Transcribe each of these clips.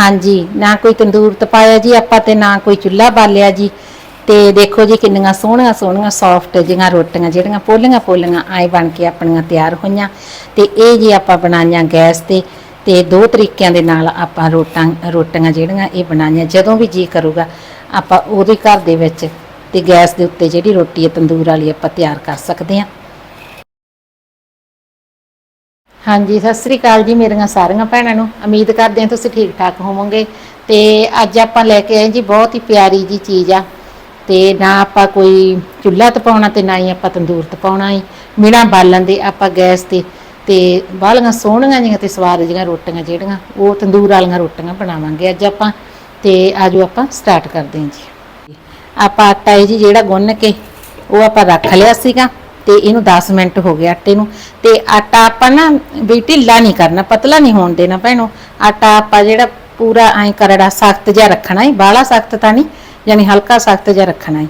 ਹਾਂਜੀ, ਨਾ ਕੋਈ ਤੰਦੂਰ ਤਪਾਇਆ ਜੀ, ਆਪਾਂ ਤੇ ਨਾ ਕੋਈ ਚੁੱਲ੍ਹਾ ਬਾਲਿਆ ਜੀ। ਤੇ ਦੇਖੋ ਜੀ ਕਿੰਨੀਆਂ ਸੋਹਣੀਆਂ ਸੋਹਣੀਆਂ ਸੌਫਟ ਜਿਹੀਆਂ ਰੋਟੀਆਂ, ਜਿਹੜੀਆਂ ਪੋਲੀਆਂ ਪੋਲੀਆਂ ਆਏ ਬਣ ਕੇ ਆਪਣੀਆਂ ਤਿਆਰ ਹੋਈਆਂ। ਤੇ ਇਹ ਜੀ ਆਪਾਂ ਬਣਾਈਆਂ ਗੈਸ ਤੇ ਤੇ ਦੋ ਤਰੀਕਿਆਂ ਦੇ ਨਾਲ ਆਪਾਂ ਰੋਟਾਂ, ਰੋਟੀਆਂ ਜਿਹੜੀਆਂ ਇਹ ਬਣਾਈਆਂ। ਜਦੋਂ ਵੀ ਜੀ ਕਰੂਗਾ, ਆਪਾਂ ਉਹਦੇ ਘਰ ਦੇ ਵਿੱਚ ਤੇ ਗੈਸ ਦੇ ਉੱਤੇ ਜਿਹੜੀ ਰੋਟੀ ਹੈ, ਤੰਦੂਰ ਵਾਲੀ ਆਪਾਂ ਤਿਆਰ ਕਰ ਸਕਦੇ ਹਾਂ। ਹਾਂਜੀ, ਸਤਿ ਸ੍ਰੀ ਅਕਾਲ ਜੀ ਮੇਰੀਆਂ ਸਾਰੀਆਂ ਭੈਣਾਂ ਨੂੰ। ਉਮੀਦ ਕਰਦੇ ਹਾਂ ਤੁਸੀਂ ਠੀਕ ਠਾਕ ਹੋਵੋਗੇ। ਤੇ ਅੱਜ ਆਪਾਂ ਲੈ ਕੇ ਆਏ ਜੀ ਬਹੁਤ ਹੀ ਪਿਆਰੀ ਜੀ ਚੀਜ਼ ਆ। ਤੇ ਨਾ ਆਪਾਂ ਕੋਈ ਚੁੱਲ੍ਹਾ ਤਪਾਉਣਾ ਤੇ ਨਾ ਹੀ ਆਪਾਂ ਤੰਦੂਰ ਤਪਾਉਣਾ ਹੈ ਬਿਨਾਂ ਬਾਲਣ ਦੇ ਆਪਾਂ ਗੈਸ ਤੇ ਤੇ ਬਾਲੀਆਂ ਸੋਹਣੀਆਂ ਜਿਹੀਆਂ ਤੇ ਸਵਾਦ ਜਿਹੀਆਂ ਰੋਟੀਆਂ ਜਿਹੜੀਆਂ, ਉਹ ਤੰਦੂਰ ਵਾਲੀਆਂ ਰੋਟੀਆਂ ਬਣਾਵਾਂਗੇ ਅੱਜ ਆਪਾਂ। ਤੇ ਆਜੋ ਆਪਾਂ ਸਟਾਰਟ ਕਰਦੇ ਹਾਂ ਜੀ। ਆਪਾਂ ਆਟਾ ਹੈ ਜੀ ਜਿਹੜਾ ਗੁੰਨ ਕੇ ਉਹ ਆਪਾਂ ਰੱਖ ਲਿਆ ਸੀਗਾ। ਤੇ ਇਹਨੂੰ 10 ਮਿੰਟ ਹੋ ਗਏ ਆਟੇ ਨੂੰ। ਤੇ ਆਟਾ ਆਪਾਂ ਨਾ ਵੀ ਢਿੱਲਾ ਨਹੀਂ ਕਰਨਾ, ਪਤਲਾ ਨਹੀਂ ਹੋਣ ਦੇਣਾ ਭੈਣੋ। ਆਟਾ ਆਪਾਂ ਜਿਹੜਾ ਪੂਰਾ ਐਂ ਕਰੜਾ ਸਖਤ ਜਿਹਾ ਰੱਖਣਾ ਹੈ ਬਾਹਲਾ ਸਖਤ ਤਾਂ ਨਹੀਂ, ਯਾਨੀ ਹਲਕਾ ਸਖਤ ਜਿਹਾ ਰੱਖਣਾ ਹੈ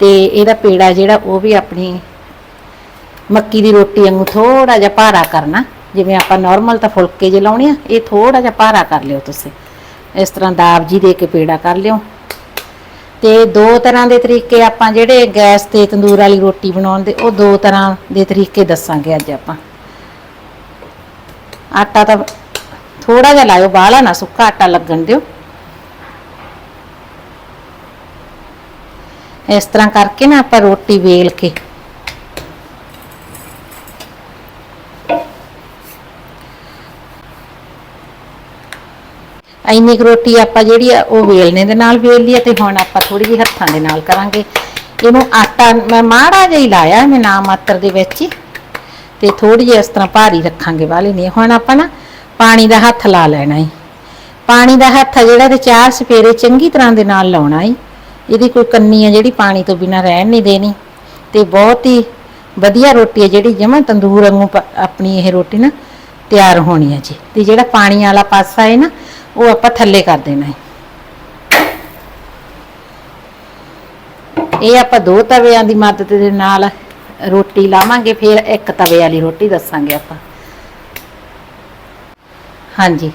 ਤੇ ਇਹਦਾ ਪੇੜਾ ਜਿਹੜਾ ਉਹ ਵੀ ਆਪਣੀ ਮੱਕੀ ਦੀ ਰੋਟੀ ਵਾਂਗੂ ਥੋੜਾ ਜਿਹਾ ਭਾਰਾ ਕਰਨਾ, ਜਿਵੇਂ ਆਪਾਂ ਨਾਰਮਲ ਤਾਂ ਫੁਲਕੇ ਜੇ ਲਾਉਣੇ ਆ, ਇਹ ਥੋੜਾ ਜਿਹਾ ਭਾਰਾ ਕਰ ਲਿਓ ਤੁਸੀਂ। ਇਸ ਤਰ੍ਹਾਂ ਦਾਬ ਜੀ ਦੇ ਕੇ ਪੇੜਾ ਕਰ ਲਿਓ। ਤੇ ਦੋ ਤਰ੍ਹਾਂ ਦੇ ਤਰੀਕੇ ਆਪਾਂ ਜਿਹੜੇ ਗੈਸ ਤੇ ਤੰਦੂਰ ਵਾਲੀ ਰੋਟੀ ਬਣਾਉਣ ਦੇ, ਉਹ ਦੋ ਤਰ੍ਹਾਂ ਦੇ ਤਰੀਕੇ ਦੱਸਾਂਗੇ ਅੱਜ ਆਪਾਂ। ਆਟਾ ਤਾਂ ਥੋੜਾ ਜਿਹਾ ਲਾਇਓ, ਬਾਹਲਾ ਨਾ ਸੁੱਕਾ ਆਟਾ ਲੱਗਣ ਦਿਓ। ਇਸ ਤਰ੍ਹਾਂ ਕਰਕੇ ਨਾ ਆਪਾਂ ਰੋਟੀ ਵੇਲ ਕੇ ਇੰਨੀ ਕੁ ਰੋਟੀ ਆਪਾਂ ਜਿਹੜੀ ਆ ਉਹ ਵੇਲਣੇ ਦੇ ਨਾਲ ਵੇਲ ਲਈ ਆ ਤੇ ਹੁਣ ਆਪਾਂ ਥੋੜੀ ਜਿਹੀ ਹੱਥਾਂ ਦੇ ਨਾਲ ਕਰਾਂਗੇ। ਇਹਨੂੰ ਆਟਾ ਮੈਂ ਮਾੜਾ ਜਿਹਾ ਹੀ ਲਾਇਆ ਮੈਂ ਨਾ ਮਾਤਰ ਦੇ ਵਿੱਚ ਹੀ। ਤੇ ਥੋੜੀ ਜਿਹੀ ਇਸ ਤਰ੍ਹਾਂ ਭਾਰੀ ਰੱਖਾਂਗੇ ਵਾਲੀ ਨਹੀਂ ਹੁਣ ਆਪਾਂ ਨਾ ਪਾਣੀ ਦਾ ਹੱਥ ਲਾ ਲੈਣਾ ਹੈ ਪਾਣੀ ਦਾ ਹੱਥ ਆ ਜਿਹੜਾ ਤੇ ਚਾਰ ਸਫੇਰੇ ਚੰਗੀ ਤਰ੍ਹਾਂ ਦੇ ਨਾਲ ਲਾਉਣਾ ਹੈ ਇਹਦੀ ਕੋਈ ਕੰਨੀ ਆ ਜਿਹੜੀ ਪਾਣੀ ਤੋਂ ਬਿਨਾ ਰਹਿਣ ਨਹੀਂ ਦੇਣੀ। ਤੇ ਬਹੁਤ ਹੀ ਵਧੀਆ ਰੋਟੀ ਹੈ ਜਿਹੜੀ ਜਮਾਂ ਤੰਦੂਰ ਵਾਂਗੂ ਆਪਣੀ ਇਹ ਰੋਟੀ ਨਾ ਤਿਆਰ ਹੋਣੀ ਹੈ ਜੀ। ਤੇ ਜਿਹੜਾ ਪਾਣੀ ਵਾਲਾ ਪਾਸਾ ਹੈ ਨਾ ਉਹ ਆਪਾਂ ਥੱਲੇ ਕਰ ਦੇਣਾ ਹੈ। ਇਹ ਆਪਾਂ ਦੋ ਤਵਿਆਂ ਦੀ ਮਦਦ ਦੇ ਨਾਲ ਰੋਟੀ ਲਾਵਾਂਗੇ, ਫਿਰ ਇੱਕ ਤਵੇ ਵਾਲੀ ਰੋਟੀ ਦੱਸਾਂਗੇ ਆਪਾਂ। ਹਾਂਜੀ,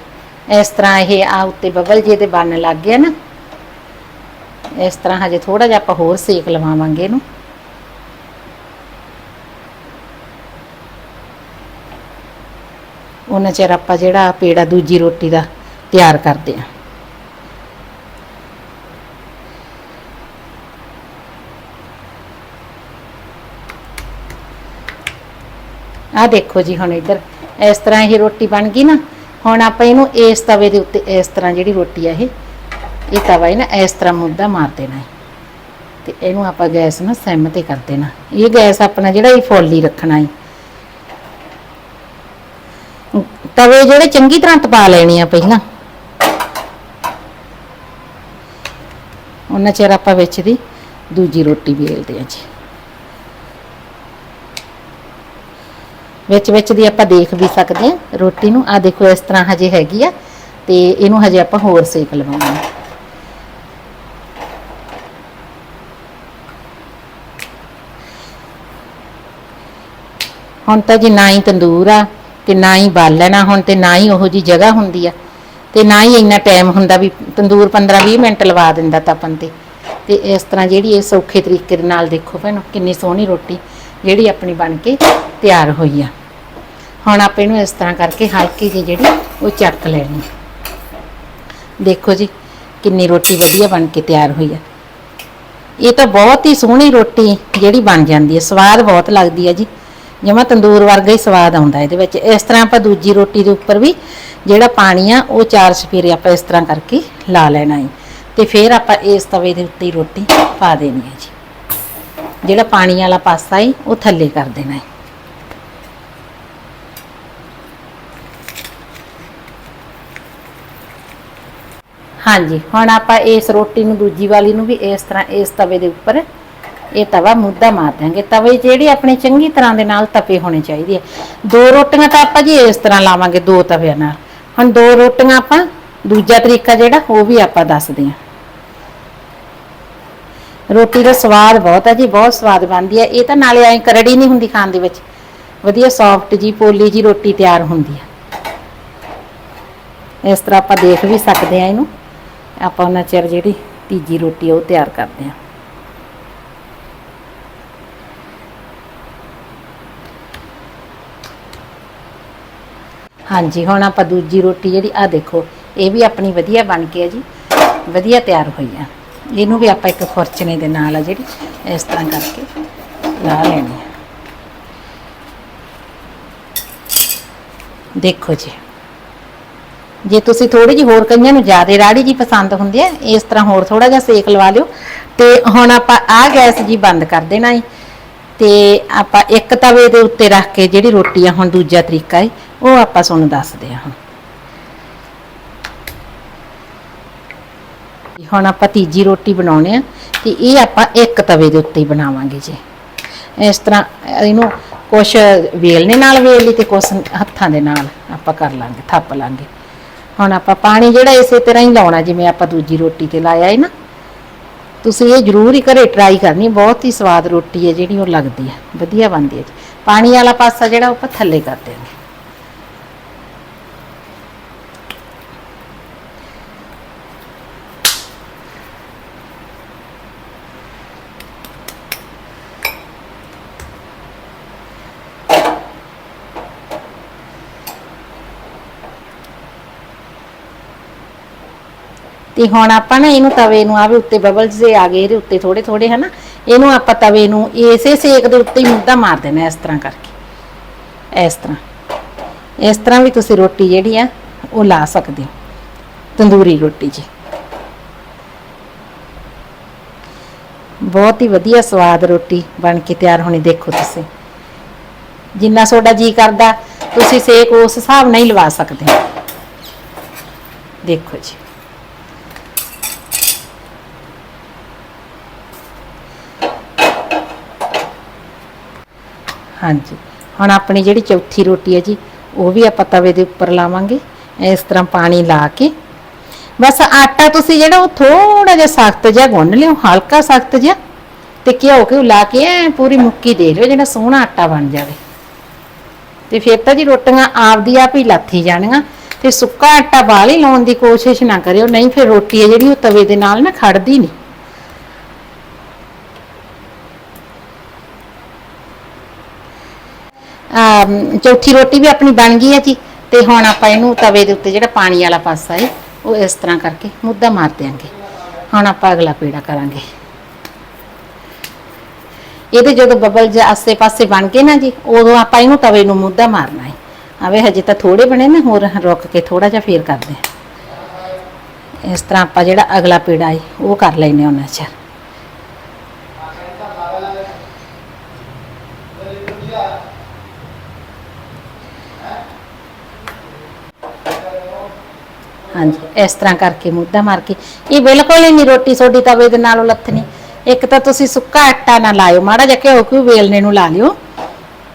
ਇਸ ਤਰ੍ਹਾਂ ਇਹ ਆ ਉੱਤੇ ਬਬਲ ਜੇ ਤੇ ਬਣਨ ਲੱਗ ਗਿਆ ਨਾ। ਇਸ ਤਰ੍ਹਾਂ ਹਜੇ ਥੋੜਾ ਜਿਹਾ ਆਪਾਂ ਹੋਰ ਸੇਕ ਲਵਾਵਾਂਗੇ ਇਹਨੂੰ। ਉਹਨਾਂ ਚਿਰ ਆਪਾਂ ਜਿਹੜਾ ਪੇੜਾ ਦੂਜੀ ਰੋਟੀ ਦਾ ਤਿਆਰ ਕਰਦੇ ਹਾਂ ਆ ਦੇਖੋ ਜੀ ਹੁਣ ਇੱਧਰ, ਇਸ ਤਰ੍ਹਾਂ ਇਹ ਰੋਟੀ ਬਣ ਗਈ ਨਾ, ਹੁਣ ਆਪਾਂ ਇਹਨੂੰ ਇਸ ਤਵੇ ਦੇ ਉੱਤੇ ਇਸ ਤਰ੍ਹਾਂ ਜਿਹੜੀ ਰੋਟੀ ਆ ਇਹ ਇਹ ਤਵਾ ਹੈ ਨਾ ਇਸ ਤਰ੍ਹਾਂ ਮੁੱਦਾ ਮਾਰ ਦੇਣਾ ਹੈ। ਤੇ ਇਹਨੂੰ ਆਪਾਂ ਗੈਸ ਨੂੰ ਸਿਮ ਤੇ ਕਰ ਦੇਣਾ। ਇਹ ਗੈਸ ਆਪਣਾ ਜਿਹੜਾ ਇਹ ਫੁੱਲ ਹੀ ਰੱਖਣਾ ਹੈ। ਤਵੇ ਜਿਹੜੇ ਚੰਗੀ ਤਰ੍ਹਾਂ ਤਪਾ ਲੈਣੇ ਆ ਪਹਿਲਾਂ। ਉਹਨਾਂ ਚਿਰ ਆਪਾਂ ਵਿੱਚ ਦੀ ਦੂਜੀ ਰੋਟੀ ਵੇਲਦੇ ਆ ਜੀ। ਵਿੱਚ ਵਿੱਚ ਦੀ ਆਪਾਂ ਦੇਖ ਵੀ ਸਕਦੇ ਆ ਰੋਟੀ ਨੂੰ। ਆ ਦੇਖੋ ਇਸ ਤਰ੍ਹਾਂ ਹਜੇ ਹੈਗੀ ਆ ਤੇ ਇਹਨੂੰ ਹਜੇ ਆਪਾਂ ਹੋਰ ਸੇਕ ਲਵਾਉਣਾ ਹੁਣ ਤਾਂ ਜੀ ਨਾ ਹੀ ਤੰਦੂਰ ਆ ਤੇ ਨਾ ਹੀ ਬਾਲਣਾ ਹੁਣ ਤੇ ਨਾ ਹੀ ਉਹੋ ਜੀ ਜਗ੍ਹਾ ਹੁੰਦੀ ਆ। ਤੇ ਨਾ ਹੀ ਇੰਨਾ ਟਾਈਮ ਹੁੰਦਾ ਵੀ ਤੰਦੂਰ 15-20 ਮਿੰਟ ਲਵਾ ਦਿੰਦਾ ਤਪਨ ਤੇ। ਤੇ ਇਸ ਤਰ੍ਹਾਂ ਜਿਹੜੀ ਇਹ ਸੌਖੇ ਤਰੀਕੇ ਦੇ ਨਾਲ ਦੇਖੋ ਭੈਣੋ, ਕਿੰਨੀ ਸੋਹਣੀ ਰੋਟੀ ਜਿਹੜੀ ਆਪਣੀ ਬਣ ਕੇ ਤਿਆਰ ਹੋਈ ਆ। ਹੁਣ ਆਪਾਂ ਇਹਨੂੰ ਇਸ ਤਰ੍ਹਾਂ ਕਰਕੇ ਹਲਕੀ ਜਿਹੀ ਜਿਹੜੀ ਉਹ ਚੱਕ ਲੈਣੀ ਦੇਖੋ ਜੀ, ਕਿੰਨੀ ਰੋਟੀ ਵਧੀਆ ਬਣ ਕੇ ਤਿਆਰ ਹੋਈ ਆ। ਇਹ ਤਾਂ ਬਹੁਤ ਹੀ ਸੋਹਣੀ ਰੋਟੀ ਜਿਹੜੀ ਬਣ ਜਾਂਦੀ ਹੈ ਸਵਾਦ ਬਹੁਤ ਲੱਗਦੀ ਹੈ ਜੀ। ਜਮਾ ਤੰਦੂਰ ਵਰਗਾ ਹੀ ਸਵਾਦ ਆਉਂਦਾ ਇਹਦੇ ਵਿੱਚ। ਇਸ ਤਰ੍ਹਾਂ ਆਪਾਂ ਦੂਜੀ ਰੋਟੀ ਦੇ ਉੱਪਰ ਵੀ ਜਿਹੜਾ ਪਾਣੀ ਆ, ਉਹ ਚਾਰ ਸਫੇਰੇ ਆਪਾਂ ਇਸ ਤਰ੍ਹਾਂ ਕਰਕੇ ਲਾ ਲੈਣਾ ਹੈ ਤੇ ਫਿਰ ਆਪਾਂ ਇਸ ਤਵੇ ਦੇ ਉੱਤੇ ਹੀ ਰੋਟੀ ਪਾ ਦੇਣੀ ਹੈ ਜੀ। ਜਿਹੜਾ ਪਾਣੀ ਵਾਲਾ ਪਾਸਾ ਹੈ ਉਹ ਥੱਲੇ ਕਰ ਦੇਣਾ ਹੈ ਹਾਂਜੀ, ਹੁਣ ਆਪਾਂ ਇਸ ਰੋਟੀ ਨੂੰ, ਦੂਜੀ ਵਾਲੀ ਨੂੰ ਵੀ ਇਸ ਤਰ੍ਹਾਂ ਇਸ ਤਵੇ ਦੇ ਉੱਪਰ ਇਹ ਤਵਾ ਮੁੱਦਾ ਮਾਰ ਦਾਂਗੇ ਤਵੇ ਜਿਹੜੀ ਆਪਣੇ ਚੰਗੀ ਤਰ੍ਹਾਂ ਦੇ ਨਾਲ ਤਪੇ ਹੋਣੇ ਚਾਹੀਦੇ ਆ। ਦੋ ਰੋਟੀਆਂ ਤਾਂ ਆਪਾਂ ਜੀ ਇਸ ਤਰ੍ਹਾਂ ਲਾਵਾਂਗੇ ਦੋ ਤਵਿਆਂ ਨਾਲ। ਹੁਣ ਦੋ ਰੋਟੀਆਂ ਆਪਾਂ, ਦੂਜਾ ਤਰੀਕਾ ਜਿਹੜਾ ਉਹ ਵੀ ਆਪਾਂ ਦੱਸਦੇ ਹਾਂ। ਰੋਟੀ ਦਾ ਸਵਾਦ ਬਹੁਤ ਹੈ ਜੀ, ਬਹੁਤ ਸਵਾਦ ਬਣਦੀ ਹੈ ਇਹ ਤਾਂ ਨਾਲੇ ਐਂ ਕਰੜੀ ਨਹੀਂ ਹੁੰਦੀ ਖਾਣ ਦੇ ਵਿੱਚ। ਵਧੀਆ ਸੌਫਟ ਜੀ, ਪੋਲੀ ਜੀ ਰੋਟੀ ਤਿਆਰ ਹੁੰਦੀ ਹੈ ਇਸ ਤਰ੍ਹਾਂ ਆਪਾਂ ਦੇਖ ਵੀ ਸਕਦੇ ਆ ਇਹਨੂੰ। ਆਪਾਂ ਉਹਨਾਂ ਚਿਰ ਜਿਹੜੀ ਤੀਜੀ ਰੋਟੀ ਉਹ ਤਿਆਰ ਕਰਦੇ ਆ। ਹਾਂਜੀ, ਹੁਣ ਆਪਾਂ ਦੂਜੀ ਰੋਟੀ ਜਿਹੜੀ ਆ ਦੇਖੋ, ਇਹ ਵੀ ਆਪਣੀ ਵਧੀਆ ਬਣ ਕੇ ਆ ਜੀ, ਵਧੀਆ ਤਿਆਰ ਹੋਈ ਆ। ਇਹਨੂੰ ਵੀ ਆਪਾਂ ਇੱਕ ਖੁਰਚਣੇ ਦੇ ਨਾਲ ਆ ਜਿਹੜੀ, ਇਸ ਤਰ੍ਹਾਂ ਕਰਕੇ ਲਾ ਲੈਣੀ ਆ। ਦੇਖੋ ਜੀ, ਜੇ ਤੁਸੀਂ ਥੋੜੀ ਜਿਹੀ ਹੋਰ ਕਈਆਂ ਨੂੰ ਜ਼ਿਆਦਾ ਰਾੜੀ ਜੀ ਪਸੰਦ ਹੁੰਦੀ ਹੈ ਇਸ ਤਰ੍ਹਾਂ ਹੋਰ ਥੋੜਾ ਜਿਹਾ ਸੇਕ ਲਵਾ ਲਿਓ, ਤੇ ਹੁਣ ਆਪਾਂ ਆਹ ਗੈਸ ਜੀ ਬੰਦ ਕਰ ਦੇਣਾ ਹੈ ਤੇ ਆਪਾਂ ਇੱਕ ਤਵੇ ਦੇ ਉੱਤੇ ਰੱਖ ਕੇ ਜਿਹੜੀ ਰੋਟੀ ਆ ਹੁਣ ਦੂਜਾ ਤਰੀਕਾ ਹੈ ਉਹ ਆਪਾਂ ਤੁਹਾਨੂੰ ਦੱਸਦੇ ਹਾਂ। ਹੁਣ ਹੁਣ ਆਪਾਂ ਤੀਜੀ ਰੋਟੀ ਬਣਾਉਣੇ ਆ, ਤੇ ਇਹ ਆਪਾਂ ਇੱਕ ਤਵੇ ਦੇ ਉੱਤੇ ਹੀ ਬਣਾਵਾਂਗੇ ਜੀ। ਇਸ ਤਰ੍ਹਾਂ ਇਹਨੂੰ ਕੁਛ ਵੇਲਣੇ ਨਾਲ ਵੇਲ ਲਈ ਤੇ ਕੁਛ ਹੱਥਾਂ ਦੇ ਨਾਲ ਆਪਾਂ ਕਰ ਲਾਂਗੇ, ਥੱਪ ਲਾਂਗੇ। ਹੁਣ ਆਪਾਂ ਪਾਣੀ ਜਿਹੜਾ ਇਸੇ ਤਰ੍ਹਾਂ ਹੀ ਲਾਉਣਾ, ਜਿਵੇਂ ਆਪਾਂ ਦੂਜੀ ਰੋਟੀ ਤੇ ਲਾਇਆ ਹੈ ਨਾ ਤੁਸੀਂ ਇਹ ਜ਼ਰੂਰ ਹੀ ਘਰੇ ਟਰਾਈ ਕਰਨੀ, ਬਹੁਤ ਹੀ ਸਵਾਦ ਰੋਟੀ ਹੈ ਜਿਹੜੀ ਉਹ ਲੱਗਦੀ ਹੈ, ਵਧੀਆ ਬਣਦੀ ਹੈ ਜੀ। ਪਾਣੀ ਵਾਲਾ ਪਾਸਾ ਜਿਹੜਾ ਉਹ ਆਪਾਂ ਥੱਲੇ ਕਰ ਦਿਆਂਗੇ। ਤੇ ਹੁਣ ਆਪਾਂ ਨਾ ਇਹਨੂੰ ਤਵੇ ਨੂੰ ਆਵੇ ਉੱਤੇ ਬਬਲਸ ਜੇ ਆ ਗਏ, ਇਹਦੇ ਉੱਤੇ ਥੋੜੇ ਥੋੜੇ ਹਨਾ, ਇਹਨੂੰ ਆਪਾਂ ਤਵੇ ਨੂੰ ਇਸੇ ਸੇਕ ਦੇ ਉੱਤੇ ਹੀ ਮੁੱਦਾ ਮਾਰ ਦੇਣਾ ਇਸ ਤਰ੍ਹਾਂ ਕਰਕੇ। ਇਸ ਤਰ੍ਹਾਂ। ਇਸ ਤਰ੍ਹਾਂ ਵੀ ਤੁਸੀਂ ਰੋਟੀ ਜਿਹੜੀ ਆ, ਉਹ ਲਾ ਸਕਦੇ ਹੋ। ਤੰਦੂਰੀ ਰੋਟੀ ਜੀ। ਬਹੁਤ ਹੀ ਵਧੀਆ ਸਵਾਦ ਰੋਟੀ ਬਣ ਕੇ ਤਿਆਰ ਹੋਣੀ ਦੇਖੋ ਤੁਸੀਂ। ਜਿੰਨਾ ਤੁਹਾਡਾ ਜੀ ਕਰਦਾ, ਤੁਸੀਂ ਸੇਕ ਉਸ ਹਿਸਾਬ ਨਾਲ ਹੀ ਲਵਾ ਸਕਦੇ ਹੋ। ਦੇਖੋ ਜੀ। ਹਾਂਜੀ। ਹੁਣ ਆਪਣੀ ਜਿਹੜੀ ਚੌਥੀ ਰੋਟੀ ਹੈ ਜੀ, ਉਹ ਵੀ ਆਪਾਂ ਤਵੇ ਦੇ ਉੱਪਰ ਲਾਵਾਂਗੇ। ਇਸ ਤਰ੍ਹਾਂ ਪਾਣੀ ਲਾ ਕੇ। ਬਸ ਆਟਾ ਤੁਸੀਂ ਜਿਹੜਾ ਉਹ ਥੋੜਾ ਜਿਹਾ ਸਖਤ ਜਿਹਾ ਗੁੰਨ ਲਿਓ, ਹਲਕਾ ਸਖਤ ਜਿਹਾ, ਤੇ ਘਿਓ ਘਿਓ ਲਾ ਕੇ ਐ ਪੂਰੀ ਮੁੱਕੀ ਦੇ ਲਿਓ, ਜਿਹੜਾ ਸੋਹਣਾ ਆਟਾ ਬਣ ਜਾਵੇ। ਤੇ ਫਿਰ ਤਾਂ ਜੀ ਰੋਟੀਆਂ ਆਪਦੀ ਆਪ ਹੀ ਲੱਥੀ ਜਾਣੀਆਂ। ਤੇ ਸੁੱਕਾ ਆਟਾ ਬਾਹਰ ਹੀ ਲਾਉਣ ਦੀ ਕੋਸ਼ਿਸ਼ ਨਾ ਕਰਿਓ, ਨਹੀਂ ਫਿਰ ਰੋਟੀ ਹੈ ਜਿਹੜੀ ਉਹ ਤਵੇ ਦੇ ਨਾਲ ਨਾ ਖੜਦੀ ਨਹੀਂ। ਅਮ ਚੌਥੀ ਰੋਟੀ ਵੀ ਆਪਣੀ ਬਣ ਗਈ ਹੈ ਜੀ। ਤੇ ਹੁਣ ਆਪਾਂ ਇਹਨੂੰ ਤਵੇ ਦੇ ਉੱਤੇ ਜਿਹੜਾ ਪਾਣੀ ਵਾਲਾ ਪਾਸਾ ਹੈ, ਉਹ ਇਸ ਤਰ੍ਹਾਂ ਕਰਕੇ ਮੁੱਦਾ ਮਾਰ ਦਿਆਂਗੇ। ਹੁਣ ਆਪਾਂ ਅਗਲਾ ਪੀੜਾ ਕਰਾਂਗੇ। ਇਹਦੇ ਜਦੋਂ ਬਬਲ ਜੇ ਆਸੇ-ਪਾਸੇ ਬਣ ਗਏ ਨਾ ਜੀ, ਉਦੋਂ ਆਪਾਂ ਇਹਨੂੰ ਤਵੇ ਨੂੰ ਮੁੱਦਾ ਮਾਰਨਾ ਹੈ। ਆਵੇ, ਹਜੇ ਤਾਂ ਥੋੜੇ ਬਣੇ ਨੇ, ਹੋਰ ਰੁਕ ਕੇ ਥੋੜਾ ਜਿਹਾ ਫੇਰ ਕਰਦੇ ਹਾਂ। ਇਸ ਤਰ੍ਹਾਂ ਆਪਾਂ ਜਿਹੜਾ ਅਗਲਾ ਪੀੜਾ ਹੈ, ਉਹ ਕਰ ਲੈਨੇ ਉਹਨਾਂ ਚਿਰ ਹਾਂਜੀ, ਇਸ ਤਰ੍ਹਾਂ ਕਰਕੇ ਮੁੱਦਾ ਮਾਰ ਕੇ। ਇਹ ਬਿਲਕੁਲ ਹੀ ਨਹੀਂ ਰੋਟੀ ਸੋਡੀ ਤਵੇ ਦੇ ਨਾਲੋਂ ਲੱਥਣੀ। ਇੱਕ ਤਾਂ ਤੁਸੀਂ ਸੁੱਕਾ ਆਟਾ ਨਾ ਲਾਇਓ, ਮਾੜਾ ਜਿਹਾ ਘਿਓ ਕਿਉਂ ਵੇਲਣੇ ਨੂੰ ਲਾ ਲਿਓ।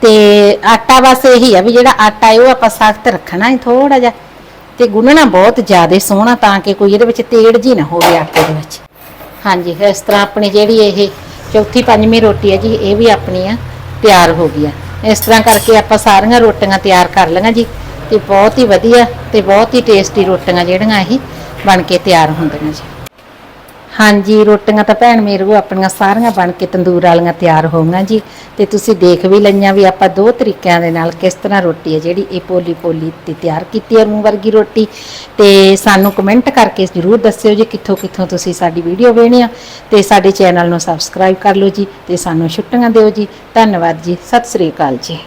ਤੇ ਆਟਾ ਬਸ ਇਹੀ ਆ ਵੀ ਜਿਹੜਾ ਆਟਾ ਹੈ ਉਹ ਆਪਾਂ ਸਖਤ ਰੱਖਣਾ ਹੈ ਥੋੜਾ ਜਿਹਾ। ਤੇ ਗੁੰਨਣਾ ਬਹੁਤ ਜ਼ਿਆਦਾ ਸੋਹਣਾ ਤਾਂ ਕਿ ਕੋਈ ਇਹਦੇ ਵਿੱਚ ਤੇੜ ਜੀ ਨਾ ਹੋਵੇ ਆਟੇ ਦੇ ਵਿੱਚ। ਹਾਂਜੀ, ਇਸ ਤਰ੍ਹਾਂ ਆਪਣੀ ਜਿਹੜੀ ਇਹ ਚੌਥੀ ਪੰਜਵੀਂ ਰੋਟੀ ਹੈ ਜੀ, ਇਹ ਵੀ ਆਪਣੀ ਆ, ਤਿਆਰ ਹੋ ਗਈ ਆ। ਇਸ ਤਰ੍ਹਾਂ ਕਰਕੇ ਆਪਾਂ ਸਾਰੀਆਂ ਰੋਟੀਆਂ ਤਿਆਰ ਕਰ ਲਈਆਂ ਜੀ। ਤੇ ਬਹੁਤ ਹੀ ਵਧੀਆ ਤੇ ਬਹੁਤ ਹੀ ਟੇਸਟੀ ਰੋਟੀਆਂ ਜਿਹੜੀਆਂ ਇਹ ਬਣ ਕੇ ਤਿਆਰ ਹੁੰਦੀਆਂ ਜੀ। ਹਾਂਜੀ, ਰੋਟੀਆਂ ਤਾਂ ਭੈਣ ਮੇਰੇ ਕੋ ਆਪਣੀਆਂ ਸਾਰੀਆਂ ਬਣ ਕੇ ਤੰਦੂਰ ਵਾਲੀਆਂ ਤਿਆਰ ਹੋ ਗਈਆਂ ਜੀ। ਤੇ ਤੁਸੀਂ ਦੇਖ ਵੀ ਲਈਆਂ ਵੀ ਆਪਾਂ ਦੋ ਤਰੀਕਿਆਂ ਦੇ ਨਾਲ ਕਿਸ ਤਰ੍ਹਾਂ ਰੋਟੀ ਹੈ ਜਿਹੜੀ ਇਹ ਪੋਲੀ ਪੋਲੀ ਤੇ ਤਿਆਰ ਕੀਤੀ ਹੈ ਮੂੰਹ ਵਰਗੀ ਰੋਟੀ। ਤੇ ਸਾਨੂੰ ਕਮੈਂਟ ਕਰਕੇ ਜ਼ਰੂਰ ਦੱਸਿਓ ਜੀ ਕਿੱਥੋਂ ਕਿੱਥੋਂ ਤੁਸੀਂ ਸਾਡੀ ਵੀਡੀਓ ਵੇਖਣੀ ਆ ਤੇ ਸਾਡੇ ਚੈਨਲ ਨੂੰ ਸਬਸਕ੍ਰਾਈਬ ਕਰ ਲਓ ਜੀ ਤੇ ਸਾਨੂੰ ਛੁੱਟੀਆਂ ਦਿਓ ਜੀ। ਧੰਨਵਾਦ ਜੀ। ਸਤਿ ਸ੍ਰੀ ਅਕਾਲ ਜੀ।